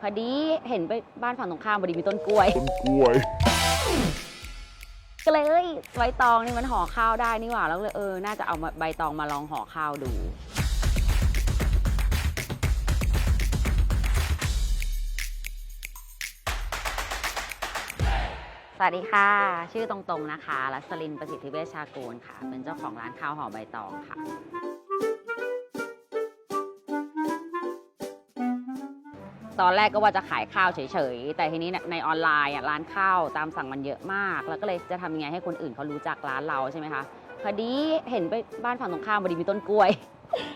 พอดีเห็นไปบ้านฝั่งตรงข้ามพอดีมีต้นกล้วย ต้นกล้วย ก็เลยเอ้ยใบตองนี่มันห่อข้าวได้นี่หว่าแล้วก็เลยเออน่าจะเอามาใบตองมาลองห่อข้าวดู สวัสดีค่ะ ชื่อตรงๆนะคะรัสลินประสิทธิเวชชากูลค่ะ เป็นเจ้าของร้านข้าวห่อใบตองค่ะ ตอนแรกก็ว่าจะขายข้าวเฉยๆ แต่ทีนี้ในออนไลน์ร้านข้าวตามสั่งมันเยอะมาก แล้วก็เลยจะทำยังไงให้คนอื่นเขารู้จักร้านเราใช่ไหมคะพอดีเห็นไปบ้านฝั่งตรงข้ามพอดีมีต้นกล้วย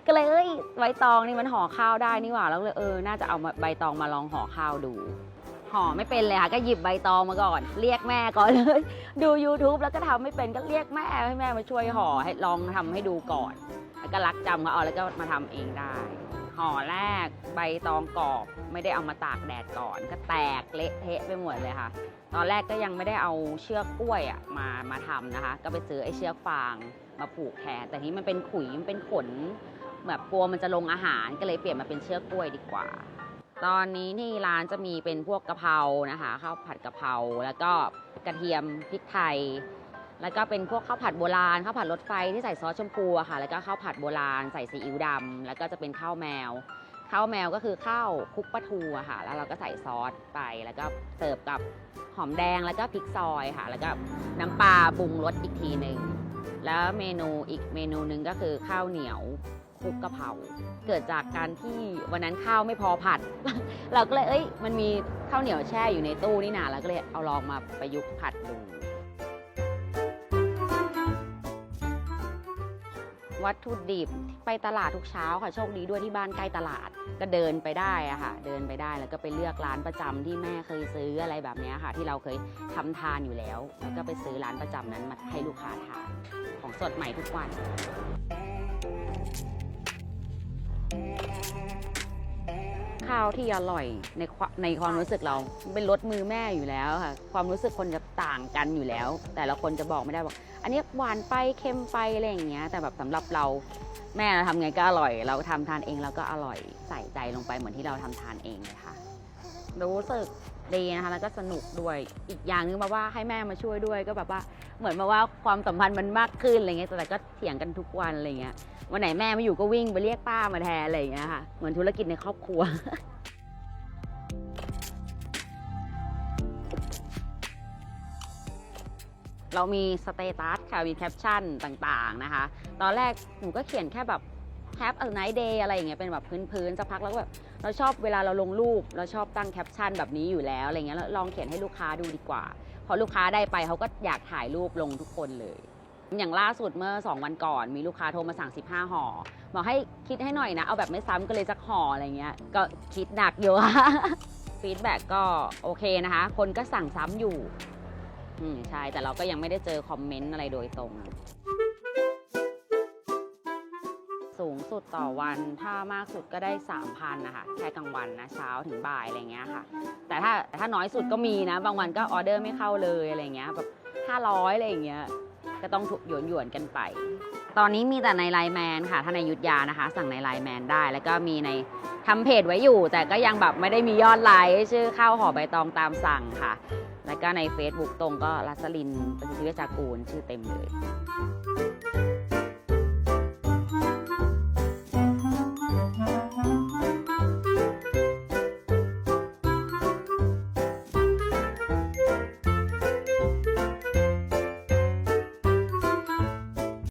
ก็เลยเอ้ยใบตองนี่มันห่อข้าวได้นี่หว่าแล้วเลยเออน่าจะเอาใบตองมาลองห่อข้าวดูห่อไม่เป็นเลยค่ะก็หยิบใบตองมาก่อน เรียกแม่ก่อนเลย ดู YouTube แล้วก็ทำไม่เป็นก็เรียกแม่ให้แม่มาช่วยห่อให้ลองทำให้ดูก่อน แล้วก็รักจำเขาเอาแล้วก็มาทำเองได้ ห่อแรกใบตองกรอบไม่ได้เอามาตากแดดก่อน ก็แตกเละเทะไปหมดเลยค่ะ ตอนแรกก็ยังไม่ได้เอาเชือกกล้วยอะมามาทำนะคะ ก็ไปซื้อไอ้เชือกฟางมาผูกแทนแต่ทีนี้มันเป็นขุยมันเป็นขนแบบกลัวมันจะลงอาหารก็เลยเปลี่ยนมาเป็นเชือกกล้วยดีกว่า ตอนนี้ที่ร้านจะมีเป็นพวกกะเพรานะคะข้าวผัดกะเพราแล้วก็กระเทียมพริกไทย แล้วก็เป็นพวกข้าวผัดโบราณข้าวผัดรถไฟที่ใส่ซอสชมพูอะค่ะ แล้วก็ข้าวผัดโบราณใส่ซีอิ๊วดำแล้วก็จะเป็นข้าวแมวข้าวแมวก็คือข้าวคลุกปลาทูอะค่ะ แล้วเราก็ใส่ซอสไปแล้วก็เสิร์ฟกับหอมแดงแล้วก็พริกซอยค่ะ แล้วก็น้ำปลาปรุงรสอีกทีหนึ่งแล้วเมนูอีกเมนูหนึ่งก็คือข้าวเหนียวคลุกกะเพราเกิดจากการที่วันนั้นข้าวไม่พอผัด เราก็เลยเอ้ยมันมีข้าวเหนียวแช่อยู่ในตู้นี่นาเราก็เลยเอาลองมาประยุกต์ผัดดู วัตถุดิบ ไปตลาดทุกเช้าค่ะโชคดีด้วยที่บ้านใกล้ตลาดก็เดินไปได้อะค่ะ เดินไปได้แล้วก็ไปเลือกร้านประจำที่แม่เคยซื้ออะไรแบบนี้ค่ะ ที่เราเคยทำทานอยู่แล้วแล้วก็ไปซื้อร้านประจำนั้นมาให้ลูกค้าทานของสดใหม่ทุกวัน ข้าวที่อร่อยในในความรู้สึกเราเป็นรสมือแม่อยู่แล้วค่ะความรู้สึกคนจะต่างกันอยู่แล้ว แต่ละคนจะบอกไม่ได้บอกอันนี้หวานไปเค็มไปอะไรอย่างเงี้ยแต่แบบสำหรับเราแม่เราทำไงก็อร่อย เราทำทานเองแล้วก็อร่อยใส่ใจลงไปเหมือนที่เราทำทานเองเลยค่ะ รู้สึกดีนะคะแล้วก็สนุกด้วยอีกอย่างนึงมาว่าให้แม่มาช่วยด้วยก็แบบว่าเหมือนมาว่าความสัมพันธ์มันมากขึ้นอะไรเงี้ยแต่ก็เถียงกันทุกวันอะไรเงี้ยวันไหนแม่ไม่อยู่ก็วิ่งไปเรียกป้ามาแทนอะไรเงี้ยค่ะเหมือนธุรกิจในครอบครัวเรามีสเตตัสค่ะมีแคปชั่นต่างๆนะคะ ตอนแรกหนูก็เขียนแค่แบบ Have a nice day อะไรอย่างเงี้ยเป็นแบบพื้นๆสักพักแล้วก็แบบเราชอบเวลาเราลงรูป เราชอบตั้งแคปชั่นแบบนี้อยู่แล้วอะไรเงี้ยแล้วลองเขียนให้ลูกค้าดูดีกว่า พอลูกค้าได้ไปเขาก็อยากถ่ายรูปลงทุกคนเลย อย่างล่าสุดเมื่อ 2 วันก่อน มีลูกค้าโทรมาสั่ง 15ห่อบอกให้คิดให้หน่อยนะ เอาแบบไม่ซ้ำก็เลยสักห่ออะไรเงี้ยก็คิดหนักอยู่ฟีดแบ็กก็โอเคนะคะ คนก็สั่งซ้ำอยู่อืมใช่แต่เราก็ยังไม่ได้เจอคอมเมนต์อะไรโดยตรง สุดต่อวัน ถ้ามากสุดก็ได้ 3,000นะคะแค่กลางวันนะเช้าถึงบ่ายอะไรเงี้ยค่ะ แต่ถ้าถ้าน้อยสุดก็มีนะ บางวันก็ออเดอร์ไม่เข้าเลยอะไรเงี้ยแบบ500อะไรอย่างเงี้ยก็ต้องถูกหยวนหยวนกันไป ตอนนี้มีแต่ในไลน์แมนค่ะ ถ้าในยุทธยานะคะ สั่งในไลน์แมนได้ แล้วก็มีในทำเพจไว้อยู่ แต่ก็ยังแบบไม่ได้มียอดไลค์ชื่อข้าวห่อใบตองตามสั่งค่ะ แล้วก็ใน Facebook ตรงก็รัสลินประสิทิเวชจากูลชื่อเต็มเลย